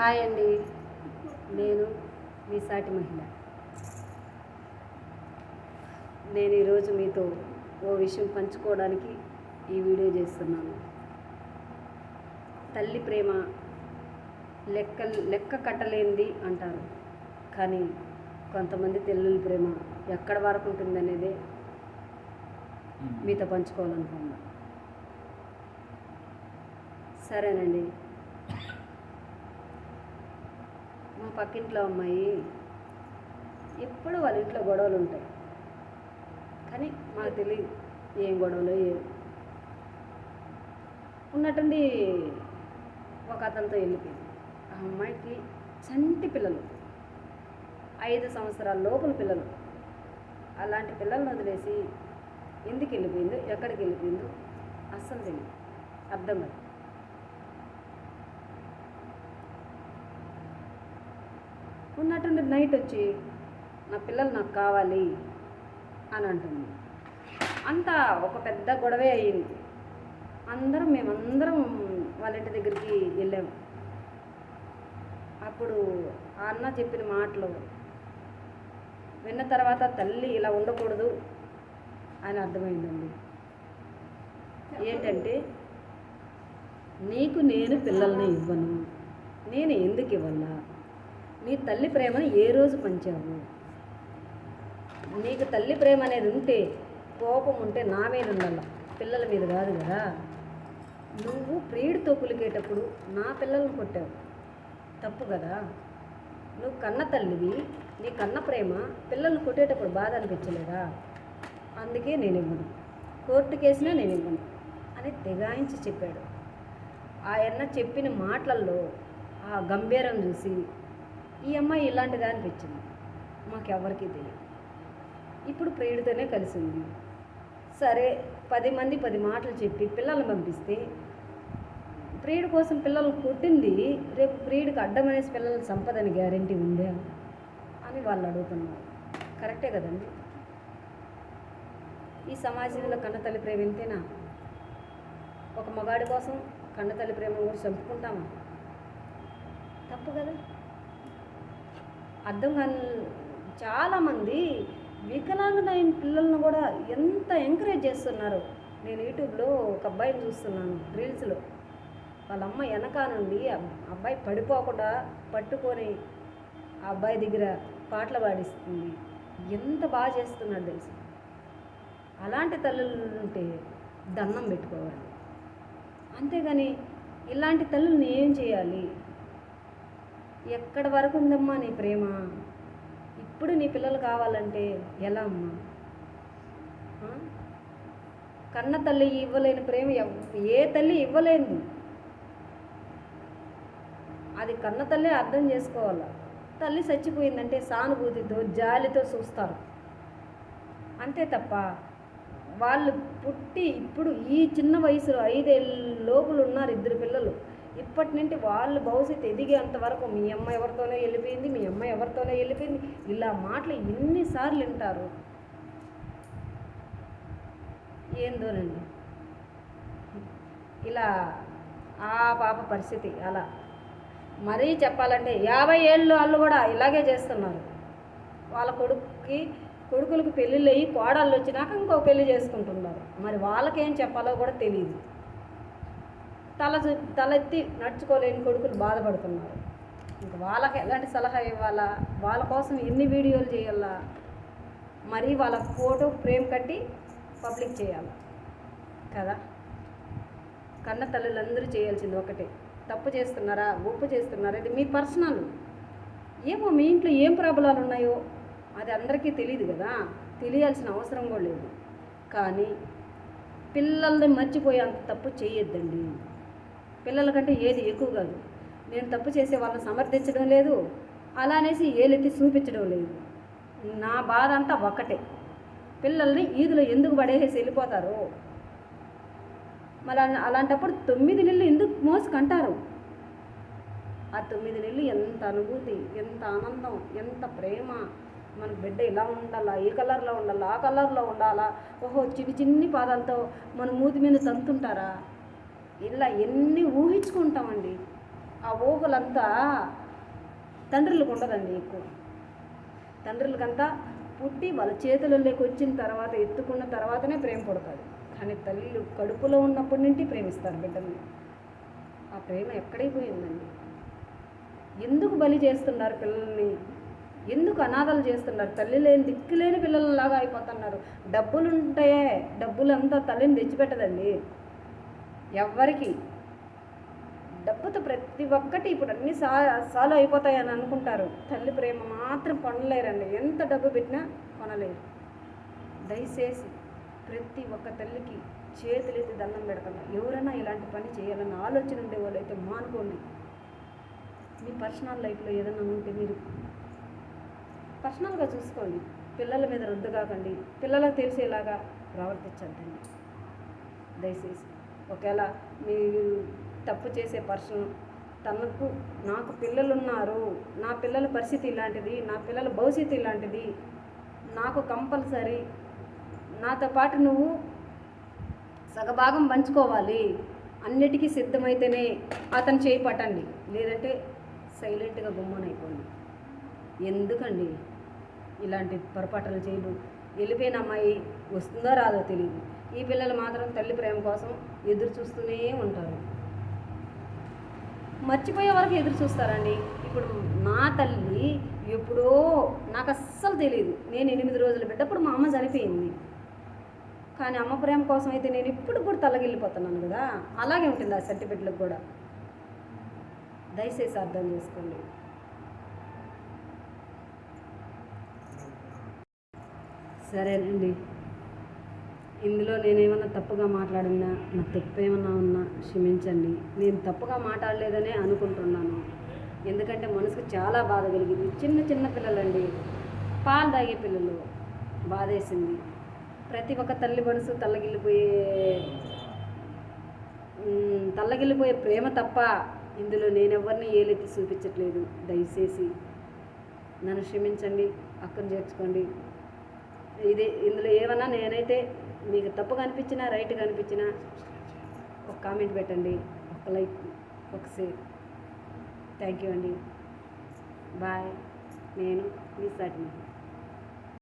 Hi అండి. నేను మీ సాటి మహిళ. నేను ఈరోజు మీతో ఓ విషయం పంచుకోవడానికి ఈ వీడియో చేస్తున్నాను. తల్లి ప్రేమ లెక్క లెక్క కట్టలేనిది అంటారు. కానీ కొంతమంది తల్లుల ప్రేమ ఎక్కడ వరకు ఉంటుందనేదే మీతో పంచుకోవాలనుకున్నాను సరేనండి. మా పక్కింట్లో అమ్మాయి ఎప్పుడు వాళ్ళ ఇంట్లో గొడవలు ఉంటాయి. కానీ మాకు తెలియదు ఏం గొడవలు ఏం. ఉన్నట్టుండి ఒక అతనితో వెళ్ళిపోయింది. ఆ అమ్మాయికి చంటి పిల్లలు. ఐదు సంవత్సరాల లోపల పిల్లలు. అలాంటి పిల్లల్ని వదిలేసి ఎందుకు వెళ్ళిపోయిందో ఎక్కడికి వెళ్ళిపోయిందో అస్సలు తెలియదు. అర్థం కాదు ఉన్నట్టుండి నైట్ వచ్చి నా పిల్లలు నాకు కావాలి అని అంటుంది. అంతా ఒక పెద్ద గొడవే అయ్యింది. అందరం మేమందరం వాళ్ళ ఇంటి దగ్గరికి వెళ్ళాము అప్పుడు ఆ అన్న చెప్పిన మాటలు విన్న తర్వాత తల్లి ఇలా ఉండకూడదు అని అర్థమైందండి. ఏంటంటే నీకు నేను పిల్లల్ని ఇవ్వను నేను ఎందుకు ఇవ్వాలా నీ తల్లి ప్రేమను ఏ రోజు పంచావు? నీకు తల్లి ప్రేమ అనేది ఉంటే కోపం ఉంటే నా మీద ఉండాల? పిల్లల మీద కాదు కదా? నువ్వు ప్రియుడితో కులికేటప్పుడు నా పిల్లల్ని కొట్టావు. తప్పు కదా? నువ్వు కన్న తల్లివి నీ కన్న ప్రేమ పిల్లల్ని కొట్టేటప్పుడు బాధ అనిపించలేదా? అందుకే నేను ఇవ్వను. కోర్టు కేసినా నేను ఇవ్వను అని తెగాయించి చెప్పాడు. ఆయన చెప్పిన మాటలలో ఆ గంభీరం చూసి ఈ అమ్మాయి ఇలాంటిదా అనిపించింది. మాకెవ్వరికీ తెలియదు ఇప్పుడు ప్రియుడితోనే కలిసింది సరే పది మంది పది మాటలు చెప్పి పిల్లల్ని పంపిస్తే ప్రియుడి కోసం పిల్లలు కొట్టింది రేపు ప్రియుడికి అడ్డమనేసి పిల్లల సంపదని గ్యారంటీ ఉందా అని వాళ్ళు అడుగుతున్నారు. కరెక్టే కదండి? ఈ సమాజంలో కన్నతల్లి ప్రేమ ఎంతేనా ఒక మగాడి కోసం కన్నతల్లి ప్రేమ కూడా చంపుకుంటామా? తప్పు కదా? అర్థం కాని చాలామంది వికలాంగులైన పిల్లలను కూడా ఎంత ఎంకరేజ్ చేస్తున్నారు. నేను యూట్యూబ్లో ఒక అబ్బాయిని చూస్తున్నాను రీల్స్లో. వాళ్ళ అమ్మ వెనక నుండి ఆ అబ్బాయి పడిపోకుండా పట్టుకొని ఆ అబ్బాయి దగ్గర పాటలు పాడిస్తుంది. ఎంత బాగా చేస్తున్నాడు తెలుసు? అలాంటి తల్లులు ఉంటే దండం పెట్టుకోవాలి. అంతేగాని ఇలాంటి తల్లుల్ని ఏం చేయాలి? ఎక్కడ వరకు ఉందమ్మా నీ ప్రేమ? ఇప్పుడు నీ పిల్లలు కావాలంటే ఎలా అమ్మా? కన్న తల్లి ఇవ్వలేని ప్రేమ ఏ తల్లి ఇవ్వలేదు అది కన్న తల్లి అర్థం చేసుకోవాలి? తల్లి చచ్చిపోయిందంటే సానుభూతితో జాలితో చూస్తారు. అంతే తప్ప వాళ్ళు పుట్టి ఇప్పుడు ఈ చిన్న వయసులో ఐదేళ్ళ లోపులు ఉన్నారు ఇద్దరు పిల్లలు. ఇప్పటి నుండి వాళ్ళు భవిష్యత్తు ఎదిగేంత వరకు మీ అమ్మ ఎవరితోనే వెళ్ళిపోయింది మీ అమ్మ ఎవరితోనే వెళ్ళిపోయింది. ఇలా మాటలు ఎన్నిసార్లు వింటారు. ఏందోనండి? ఇలా ఆ పాప పరిస్థితి అలా. మరీ చెప్పాలంటే యాభై ఏళ్ళు వాళ్ళు కూడా ఇలాగే చేస్తున్నారు. వాళ్ళ కొడుక్కి కొడుకులకు పెళ్ళిళ్ళు అయ్యి కోడళ్ళు వచ్చినాక ఇంకో పెళ్ళి చేసుకుంటున్నారు. మరి వాళ్ళకేం చెప్పాలో కూడా తెలియదు తల చూ- తలెత్తి నడుచుకోలేని కొడుకులు బాధపడుతున్నారు. ఇంకా వాళ్ళకి ఎలాంటి సలహా ఇవ్వాలా? వాళ్ళ కోసం ఎన్ని వీడియోలు చేయాలా? మరి వాళ్ళ ఫోటో ఫ్రేమ్ కట్టి పబ్లిక్ చేయాలి? కదా? కన్న తల్లులందరూ చేయాల్సింది ఒకటే. తప్పు చేస్తున్నారా? ఒప్పు చేస్తున్నారా? ఇది మీ పర్సనల్. ఏమో మీ ఇంట్లో ఏం ప్రాబ్లాలు ఉన్నాయో అది అందరికీ తెలియదు కదా? తెలియాల్సిన అవసరం కూడా లేదు. కానీ పిల్లల్ని మర్చిపోయే అంత తప్పు చేయొద్దండి. పిల్లల కంటే ఏది ఎక్కువ కాదు. నేను తప్పు చేసే వాళ్ళని సమర్థించడం లేదు. అలానేసి ఏలెత్తి చూపించడం లేదు. నా బాధ అంతా ఒక్కటే. పిల్లల్ని ఈదులో ఎందుకు పడేసేసి వెళ్ళిపోతారు? మళ్ళీ అలాంటప్పుడు తొమ్మిది నెలలు ఎందుకు మోసుకంటారు? ఆ తొమ్మిది నెలలు ఎంత అనుభూతి ఎంత ఆనందం ఎంత ప్రేమ. మన బిడ్డ ఇలా ఉండాలా? ఏ కలర్లో ఉండాలా? ఆ కలర్లో ఉండాలా? ఓహో చిన్ని చిన్ని పాదాలతో మన మూతి మీద తంతుంటారా? ఇలా ఎన్ని ఊహించుకుంటామండి? ఆ ఊహలంతా తండ్రులకు ఉండదండి ఎక్కువ. తండ్రులకంతా పుట్టి వాళ్ళ చేతులలోకి వచ్చిన తర్వాత ఎత్తుకున్న తర్వాతనే ప్రేమ పుడతాడు కానీ తల్లిలు కడుపులో ఉన్నప్పటి నుండి ప్రేమిస్తారు బిడ్డల్ని. ఆ ప్రేమ ఎక్కడైపోయిందండి? ఎందుకు బలి చేస్తున్నారు పిల్లల్ని? ఎందుకు అనాథలు చేస్తున్నారు? తల్లి లేని దిక్కు లేని పిల్లలలాగా అయిపోతున్నారు. డబ్బులుంటే డబ్బులంతా తల్లిని తెచ్చిపెట్టదండి. ఎవ్వరికి. డబ్బుతో ప్రతి ఒక్కటి ఇప్పుడు అన్ని సా సాల్వ్ అయిపోతాయని అనుకుంటారు. తల్లి ప్రేమ మాత్రం కొనలేరండి. ఎంత డబ్బు పెట్టినా కొనలేరు. దయచేసి ప్రతి ఒక్క తల్లికి చేతులైతే దండం పెడతాను. ఎవరైనా ఇలాంటి పని చేయాలన్న ఆలోచన ఉండే వాళ్ళు అయితే మానుకోండి. మీ పర్సనల్ లైఫ్లో ఏదైనా ఉంటే మీరు పర్సనల్గా చూసుకోండి. పిల్లల మీద రద్దు కాకండి. పిల్లలకు తెలిసేలాగా ప్రవర్తించద్దండి. దయచేసి. ఒకవేళ మీరు తప్పు చేసే పర్సన్ తనకు నాకు పిల్లలు ఉన్నారు నా పిల్లల పరిస్థితి ఇలాంటిది నా పిల్లల భవిష్యత్తు ఇలాంటిది నాకు కంపల్సరీ నాతో పాటు నువ్వు సగభాగం పంచుకోవాలి. అన్నిటికీ సిద్ధమైతేనే అతను చేయి పట్టండి. లేదంటే సైలెంట్గా గుమ్మనైపోండి ఎందుకండి? ఇలాంటి పొరపాట్లు చేయడు. వెళ్ళిపోయిన అమ్మాయి వస్తుందో రాదో తెలియదు ఈ పిల్లలు మాత్రం తల్లి ప్రేమ కోసం ఎదురు చూస్తూనే ఉంటారు. మర్చిపోయే వరకు ఎదురు చూస్తారండి. ఇప్పుడు నా తల్లి ఎప్పుడో నాకు అస్సలు తెలియదు నేను ఎనిమిది రోజులు పెట్టప్పుడు మా అమ్మ చనిపోయింది. కానీ అమ్మ ప్రేమ కోసం అయితే నేను ఇప్పుడు కూడా తలగిల్లిపోతున్నాను కదా. అలాగే ఉంటుంది ఆ సర్టిఫికెట్లకు కూడా. దయచేసి అర్థం చేసుకోండి. సరేనండి. ఇందులో నేనేమన్నా తప్పుగా మాట్లాడినా నా తప్పు ఏమన్నా ఉన్నా క్షమించండి. నేను తప్పుగా మాట్లాడలేదనే అనుకుంటున్నాను. ఎందుకంటే మనసుకు చాలా బాధ కలిగింది. చిన్న చిన్న పిల్లలండి. పాలు తాగే పిల్లలు బాధేసింది. ప్రతి ఒక్క తల్లి మనసు తల్లగిల్లిపోయే తల్లగిల్లిపోయే ప్రేమ తప్ప ఇందులో నేనెవరిని ఏలెత్తి చూపించట్లేదు. దయచేసి నన్ను క్షమించండి. అక్కను చేర్చుకోండి. ఇది ఇందులో ఏమన్నా నేనైతే మీకు తప్పు కనిపించినా రైట్ కనిపించినా ఒక కామెంట్ పెట్టండి ఒక లైక్ ఒక షేర్. థ్యాంక్ యూ అండి. బాయ్. నేను మీ సాటిని.